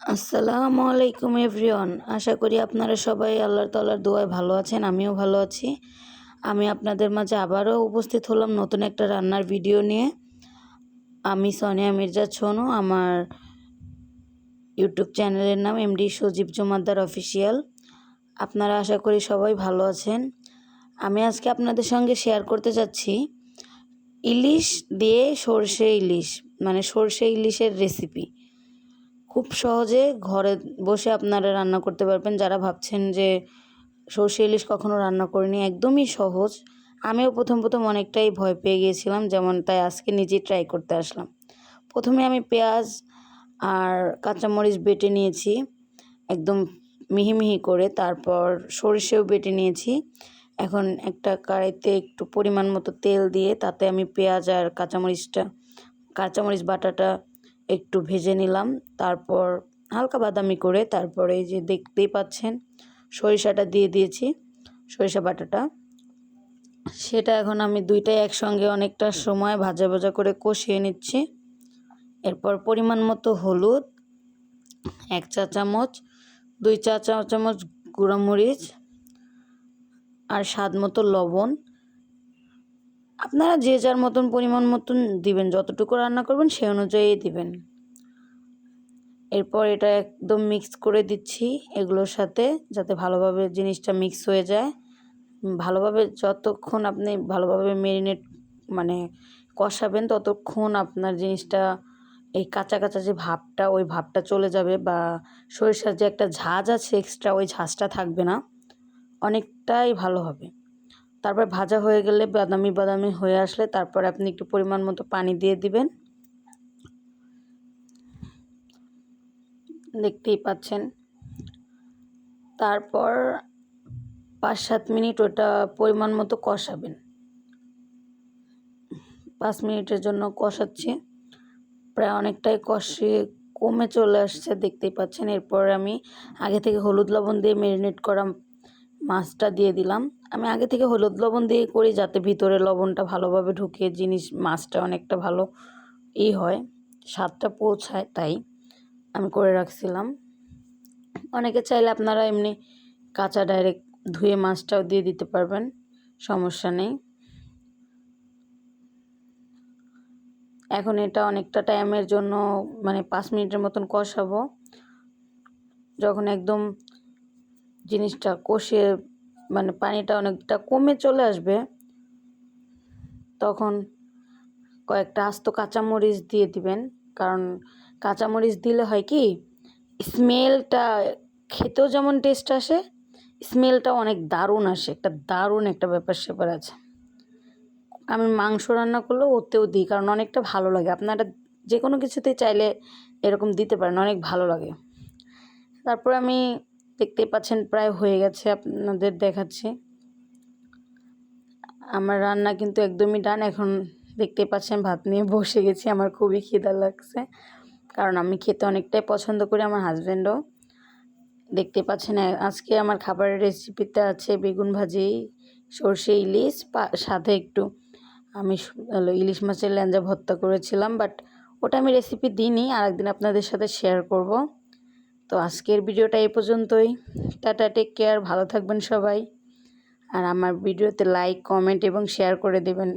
আসসালামু আলাইকুম এভরিওয়ান। আশা করি আপনারা সবাই আল্লাহ তাল্লার দোয়ায় ভালো আছেন, আমিও ভালো আছি। আমি আপনাদের মাঝে আবারও উপস্থিত হলাম নতুন একটা রান্নার ভিডিও নিয়ে। আমি সোনিয়া মির্জা ছোনু আমার ইউটিউব চ্যানেলের নাম এমডি সজীব জমাদ্দার অফিসিয়াল। আপনারা আশা করি সবাই ভালো আছেন। আমি আজকে আপনাদের সঙ্গে শেয়ার করতে যাচ্ছি ইলিশ দিয়ে সর্ষে ইলিশ মানে সর্ষে ইলিশের রেসিপি খুব সহজে ঘরে বসে আপনারা রান্না করতে পারবেন। যারা ভাবছেন যে সর্ষে ইলিশ কখনো রান্না করিনি, একদমই সহজ। আমিও প্রথম প্রথম অনেকটাই ভয় পেয়ে গিয়েছিলাম, যেমন তাই আজকে নিজেই ট্রাই করতে আসলাম। প্রথমে আমি পেঁয়াজ আর কাঁচামরিচ বেটে নিয়েছি, একদম মিহি মিহি করে। তারপর সরিষেও বেটে নিয়েছি। এখন একটা কড়াইতে একটু পরিমাণ মতো তেল দিয়ে তাতে আমি পেঁয়াজ আর কাঁচামরিচটা, কাঁচামরিচ বাটাটা একটু ভেজে নিলাম। তারপর হালকা বাদামি করে তারপরে এই যে দেখতেই পাচ্ছেন, সরিষাটা দিয়ে দিয়েছি, সরিষা বাটাটা। সেটা এখন আমি দুইটাই একসঙ্গে অনেকটা সময় ভাজা ভাজা করে কষিয়ে নিচ্ছি। এরপর পরিমাণ মতো হলুদ, এক চা চামচ, দুই চা চা চামচ গুঁড়ামরিচ আর স্বাদ মতো লবণ। আপনারা যে যার মতন পরিমাণ মতন দিবেন, যতটুকু রান্না করবেন সেই অনুযায়ী দিবেন। এরপর এটা একদম মিক্স করে দিচ্ছি এগুলোর সাথে যাতে ভালোভাবে জিনিসটা মিক্স হয়ে যায়। ভালোভাবে যতক্ষণ আপনি ভালোভাবে মেরিনেট মানে কষাবেন, ততক্ষণ আপনার জিনিসটা এই কাঁচা কাঁচা যে ভাবটা, ওই ভাবটা চলে যাবে বা সরিষার যে একটা ঝাঁজ আছে এক্সট্রা ওই ঝাঁজটা থাকবে না। অনেকটাই ভালো হবে। তারপর ভাজা হয়ে গেলে বাদামি বাদামি হয়ে আসলে তারপর আপনি একটু পরিমাণ মতো পানি দিয়ে দিবেন। দেখতেই পাচ্ছেন। তারপর পাঁচ সাত মিনিট ওটা পরিমাণ মতো কষাবেন। পাঁচ মিনিটের জন্য কষাচ্ছি। প্রায় অনেকটাই কষে কমে চলে আসছে, দেখতেই পাচ্ছেন। এরপর আমি আগে থেকে হলুদ লবণ দিয়ে ম্যারিনেট করা মাছটা দিয়ে দিলাম। আমি আগে থেকে হলুদ লবণ দিয়ে করি যাতে ভিতরে লবণটা ভালোভাবে ঢুকে, জিনিস মাছটা অনেকটা ভালো ই হয়, স্বাদটা পৌঁছায় তাই আমি করে রাখছিলাম। অনেকে চাইলে আপনারা এমনি কাঁচা ডাইরেক্ট ধুয়ে মাছটাও দিয়ে দিতে পারবেন, সমস্যা নেই। এখন এটা অনেকটা টাইমের জন্য মানে পাঁচ মিনিটের মতন কষাবো। যখন একদম জিনিসটা কষিয়ে মানে পানিটা অনেকটা কমে চলে আসবে। তখন কয়েকটা আস্ত কাঁচামরিচ দিয়ে দিবেন। কারণ কাঁচামরিচ দিলে হয় কি, স্মেলটা, খেতেও যেমন টেস্ট আসে, স্মেলটা অনেক দারুণ আসে। একটা দারুণ একটা ব্যাপার স্যাপার আছে। আমি মাংস রান্না করলেও ওতেও দিই, কারণ অনেকটা ভালো লাগে। আপনারা যে কোনো কিছুতেই চাইলে এরকম দিতে পারেন, অনেক ভালো লাগে। তারপর আমি দেখতেই পাচ্ছেন প্রায় হয়ে গেছে আপনাদের দেখাচ্ছি। আমার রান্না কিন্তু একদমই ডান এখন দেখতেই পাচ্ছেন ভাত নিয়ে বসে গেছি, আমার খুবই খিদা লাগছে। কারণ আমি খেতে অনেকটাই পছন্দ করি আমার হাজব্যান্ডও দেখতে পাচ্ছেন আজকে আমার খাবারের রেসিপিতে আছে বেগুন ভাজি, সর্ষে ইলিশ সাথে একটু আমি ইলিশ মাছের ল্যাঞ্জা ভর্তা করেছিলাম বাট ওটা আমি রেসিপি দিইনি আর একদিন আপনাদের সাথে শেয়ার করব। তো আজকের ভিডিওটা এ পর্যন্তই। টাটা, টেক কেয়ার, ভালো থাকবেন সবাই। আর আমার ভিডিওতে লাইক, কমেন্ট এবং শেয়ার করে দেবেন।